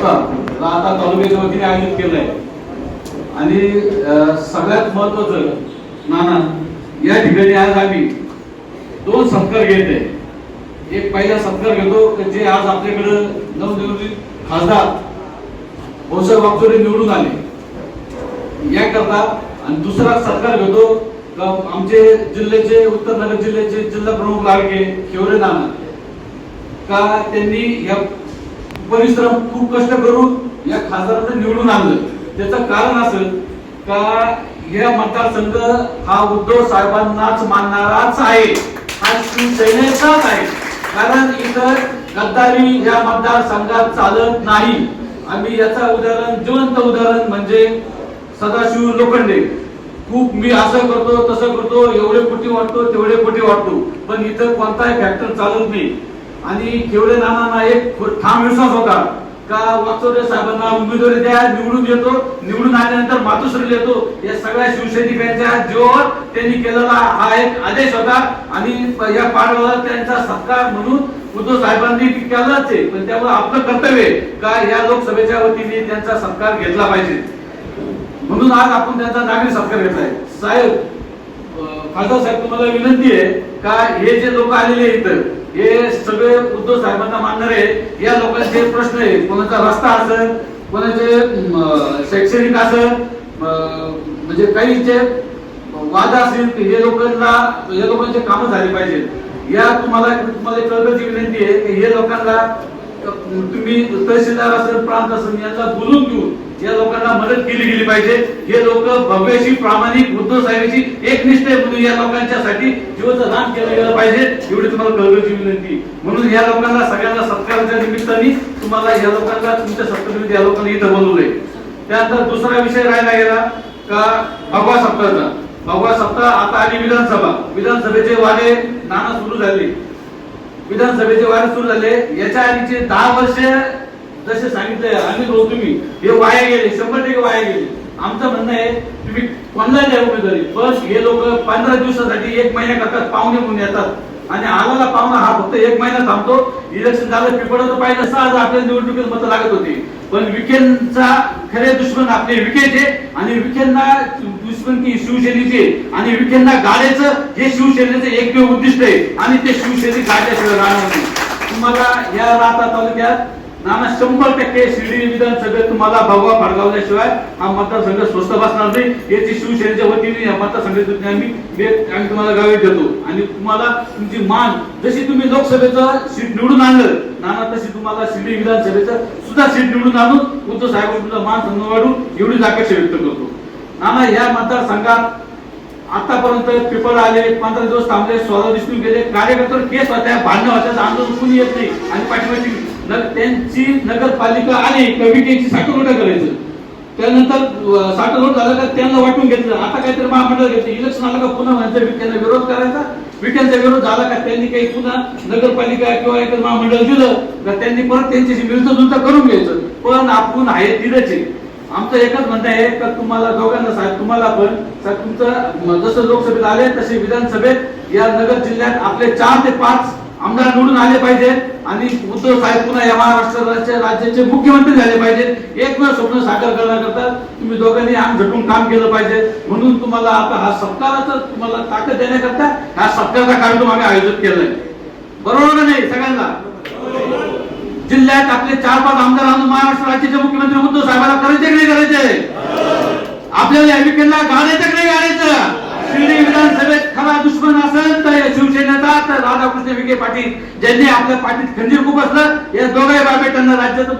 सप्ताह आता तालुक्याच्या वतीने आयोजित केलं आहे आणि सगळ्यात महत्वाचं नाना या ठिकाणी आज आम्ही दोन सत्कार घेत आहे एक पहिला सत्कार घेतो जे आज आपल्याकडे नवनिर्मित खासदार भाऊसाहेब वागचोरे निवडून आले. याकरता आणि दुसरा सत्कार घेतो आमचे जिल्ह्याचे उत्तरनगर जिल्ह्याचे जिल्हा प्रमुख लाडके शिवरे नाना. का त्यांनी या परिश्रम खूप कष्ट करून या खासदारांना निवडून आणलं. त्याचं कारण असं का या मतदारसंघ हा उद्धव साहेबांनाच मानणाराच आहे. हा शिवसेनेचाच आहे. कारण इतर गद्दारी या मतदारसंघात चालत नाही. आम्ही याचा उदाहरण जिवंत उदाहरण म्हणजे सदाशिव लोखंडे. खूप मी असं करतो तसं करतो एवढे कोटी वाटतो तेवढे कोटी वाटतो. पण इथं कोणताही फॅक्टर चालत नाही. आणि केवढे नानांना एक ठाम विश्वास होता. का वाचोरे साहेबांना उमेदवारी द्या निवडून येतो निवडून आल्यानंतर मातोश्री येतो. या सगळ्या शिवसैनिकांच्या जीवावर त्यांनी केलेला हा एक आदेश होता. आणि या पाडव्याला त्यांचा सत्कार म्हणून उद्धव साहेबांनी केलाच आहे. पण त्यामुळे आपलं कर्तव्य आहे का या लोकसभेच्या वतीने त्यांचा सत्कार घेतला पाहिजे? म्हणून आज आपण त्यांचा नागरिक सत्कार घेतलाय साहेब खासदार साहेब तुम्हाला विनंती आहे का हे जे लोक आलेले आहेत इथं हे सगळे उद्धव साहेबांना मानणारे या लोकांचे प्रश्न आहे कोणाचा रस्ता असेल कोणाचे शैक्षणिक असेल म्हणजे काही जे वाद असतील हे लोकांना या लोकांचे कामं झाली पाहिजेत. या तुम्हाला तुम्हाला एक विनंती आहे की हे लोकांना तुम्ही तहसीलदार असेल प्रांत असेल यांना बोलून घेऊन या लोकांना मदत केली गेली पाहिजे. हे लोक भव्याशी प्रामाणिक उद्धव साहेबांची एकनिष्ठ म्हणून या लोकांच्यासाठी जीवाचं दान केलं गेलं पाहिजे. एवढी तुम्हाला कळकळीची विनंती. म्हणून या लोकांना सगळ्यांना सत्काराच्या निमित्ताने तुम्हाला या लोकांना तुमच्या सत्कार या लोकांना इथं बोलवलंय. त्यानंतर दुसरा विषय राहिला गेला का भगवा सप्ताहचा. भगवा सप्ताह आता आली विधानसभा. विधानसभेचे वारे नाना सुरू झाले. विधानसभेचे वारे सुरू झाले. याच्या आधीचे दहा वर्ष जसे सांगितले आम्ही भाऊ तुम्ही हे वाया गेले शंभर टक्के वाया गेले. आमचं म्हणणं आहे तुम्ही कोणाला द्या उमेदवारी बस हे लोक पंधरा दिवसासाठी एक महिन्या करतात पाहुणे म्हणून येतात. आणि आम्हाला पाहुणा हा फक्त एक महिना थांबतो. इलेक्शन झालं पिपळाचं पाहिलं सहज आपल्या निवडणुकीत मतं लागत होती. पण विखेंचा खरे दुश्मन आपले विखेचे आणि विखेंना दुश्मन की शिवसेनेचे आणि विखेंना गाड्याचं हे शिवसेनेचं एकमेव उद्दिष्ट आहे. आणि ते शिवसेने गाड्याशिवाय राहणार नाही. तुम्हाला या राहता तालुक्यात नाना शंभर टक्के शिर्डी विधानसभेत तुम्हाला भगवा फडकावल्याशिवाय हा मतदारसंघ स्वस्त बसणार नाही. याची शिवसेनेच्या वतीने या मतदारसंघातून आम्ही आम्ही तुम्हाला गावी देतो. आणि तुम्हाला तुमची मान जशी तुम्ही लोकसभेचं सीट निवडून आणलं नाना तशी तुम्हाला शिर्डी विधानसभेचं सुद्धा सीट निवडून आणून उद्धव साहेबांचा मान सन्मान वाढून एवढीच अपेक्षा व्यक्त करतो. नाना या मतदारसंघात आतापर्यंत पेपर आले पंधरा दिवस थांबले सोळा दिसून गेले. कार्यकर्ते केस होत्या भांडण होत्या आंदोलन कुणी येत नाही. आणि पाठीमागची त्यांची नगरपालिका आली कवितेची साठवणूक करायचं? त्यानंतर साठवणूक झालं का त्यांना वाटून घेतलं. आता काहीतरी महामंडळ घेतलं. इलेक्शन आलं का पुन्हा म्हणायचं विरोध करायचा? विठ्यांचा विरोध झाला का त्यांनी काही पुन्हा नगरपालिका किंवा एक महामंडळ दिलं का त्यांनी परत त्यांच्याशी विरुद्ध जुळतं करून घ्यायचं? पण आपण आहे तिथेच आहे. आमचं एकच म्हणणं आहे का तुम्हाला दोघांना साहेब तुम्हाला पण. साहेब तुमचं जसं लोकसभेत आले तसे विधानसभेत या नगर जिल्ह्यात आपले चार ते पाच आमदार निवडून आले पाहिजे आणि उद्धव साहेब पुन्हा या महाराष्ट्र राज्याचे मुख्यमंत्री झाले पाहिजे. एकमेव स्वप्न साकार करण्याकरता तुम्ही दोघांनी आम झटून काम केलं पाहिजे. म्हणून तुम्हाला आता हा सत्काराचा तुम्हाला ताकद देण्याकरता हा सत्कारचा कार्यक्रम आम्ही आयोजित केलाय. बरोबर का नाही सगळ्यांना? जिल्ह्यात आपले चार पाच आमदार आणून महाराष्ट्र राज्याचे मुख्यमंत्री उद्धव साहेबांना करायचे की नाही करायचे? आपल्याला या विकेंडला गाण्याचं की नाही गाण्याचं? शिर्डी विधानसभेत खरा दुश्मन असेल तर या शिवसेनेचा तर राधाकृष्ण विखे पाटील ज्यांनी आपल्या पाठीत खंजीर खूप असलं या दोघाही बाबेटांना राज्याचं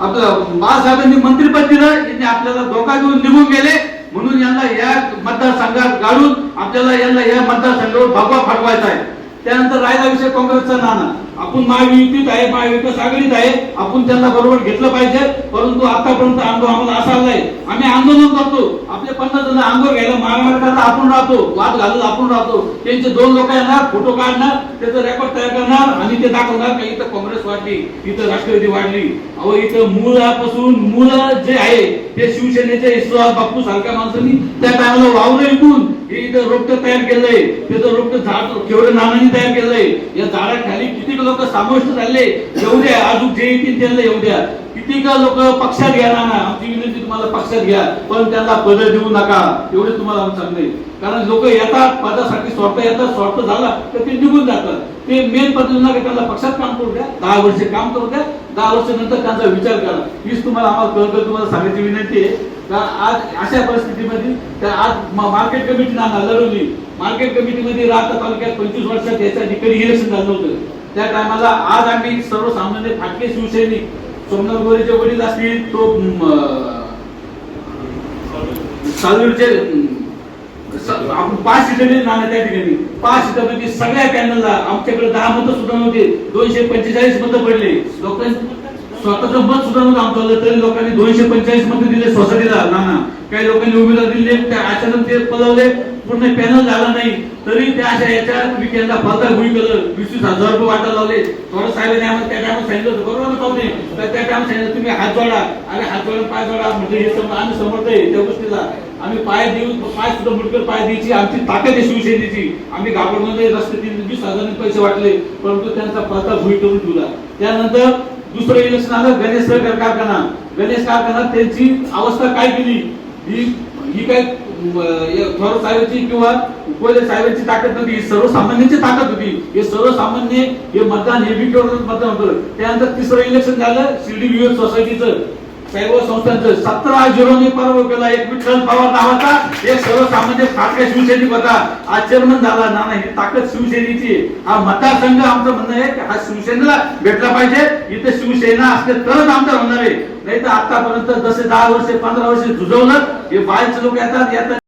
आपलं बाळासाहेबांनी मंत्रीपद दिलं. यांनी आपल्याला धोका देऊन निघून गेले. म्हणून यांना या मतदारसंघात गाडून आपल्याला यांना या मतदारसंघावर भगवा फडवायचा आहे. त्यानंतर राहिला विषय काँग्रेसचा नाना आपण महायुतीत आहे महाविकास आघाडीत आहे आपण त्यांना बरोबर घेतलं पाहिजे परंतु आतापर्यंत अनुभव आम्हाला असा आलाय आम्ही आंदोलन करतो. आपले पन्नास जण आंदोलन घ्यायला महामार्गाला आपण राहतो वाद घालत आपण राहतो. त्यांचे दोन लोक येणार फोटो काढणार त्याचं रेकॉर्ड तयार करणार आणि ते दाखवणार काही इथं काँग्रेस वाढली इथं राष्ट्रवादी वाढली. अहो इथं मुळापासून मुलं जे आहे ते शिवसेनेचे बापू सारख्या माणसांनी त्या टायमाला वावरं विकून हे इथं रोपट तयार केलंय. त्याचं रोपट झाड केवढं नानांनी तयार केलंय. या झाडाखाली लोक समाविष्ट झाले येऊ द्या अजून जे येतील त्यांना येऊ द्या. किती का लोक पक्षात घ्या ना आमची विनंती तुम्हाला पक्षात घ्या पण त्यांना पद देऊ नका. एवढे तुम्हाला आम्ही सांगते कारण लोक येतात पदासाठी स्वार्थ येतात स्वार्थ झाला तर ते निघून जातात. ते मेन पद देऊ नका त्यांना पक्षात काम करू द्या दहा वर्ष काम करू द्या दहा वर्षानंतर त्यांचा विचार करा. हीच तुम्हाला आम्हाला कळकळ तुम्हाला सांगायची विनंती आहे. कारण आज अशा परिस्थितीमध्ये त्या आज मार्केट कमिटी ना लढवली. मार्केट कमिटीमध्ये राहता तालुक्यात पंचवीस वर्षात याच्या ठिकाणी इलेक्शन झालं होतं त्या टायमाला आज आम्ही सर्वसामान्य फाटके शिवसैनिक सोमनाथ गोरेचे वडील असतील तो सालवीरचे आपण पाच सीटर ना त्या ठिकाणी. पाच सीटापैकी म्हणजे सगळ्या पॅनलला आमच्याकडे दहा मतं सुद्धा नव्हते. दोनशे पंचेचाळीस मतं पडले. लोकांची स्वतःचं मत सुद्धा नव्हतं आमचं तरी लोकांनी दोनशे पंचेचाळीस मत दिले सोसायटीला नाना काही लोकांनी उमेदवार दिले त्या अचानक ते पलवले पूर्ण पॅनल झाला नाही. तरी त्या अशा याच्या तुम्ही त्यांना फलता गुळी केलं वीस वीस हजार रुपये वाटा लावले. थोडं साहेबांनी आम्हाला त्या टायमात सांगितलं होतं बरोबर ना पाहुणे. तर त्या टायमात सांगितलं तुम्ही हात जोडा. आणि हात जोडा पाय जोडा. म्हणजे हे समजा आम्ही समर्थ आहे त्या गोष्टीला. आम्ही पाय देऊ पाय सुद्धा मुटकर पाय द्यायची. आमची ताकद आहे शिवसेनेची. आम्ही घाबरमध्ये रस्ते तीन वीस हजार पैसे वाटले परंतु त्यांचा पलता भुई करून ठेवला. त्यानंतर दुसरं इलेक्शन आलं गणेश सहकार कारखाना. गणेश कारखाना त्यांची अवस्था काय केली? ही ही काय थोर साहेबांची किंवा कोले साहेबांची ताकद नव्हती. सर्वसामान्यांची ताकद होती. हे सर्वसामान्य हे मतदान हे विकेवर मतदान होतं. त्यानंतर तिसरं इलेक्शन झालं शिर्डी विवेक सोसायटीचं साहेब संस्थांचं सतरा झिरोने पराभव केला एक विठ्ठल पवार नावाचा एक सर्वसामान्य फाटक्या शिवसैनिक होता. आज चेअरमन झाला ना नाही ताकद शिवसेनेची. हा मतदारसंघ आमचं म्हणणं आहे की हा शिवसेनेला भेटला पाहिजे. इथे शिवसेना असले तरच आमदार होणार आहे. नाही तर आतापर्यंत जसे दहा वर्षे पंधरा वर्षे झुजवलं हे बाहेरचे लोक येतात येतात.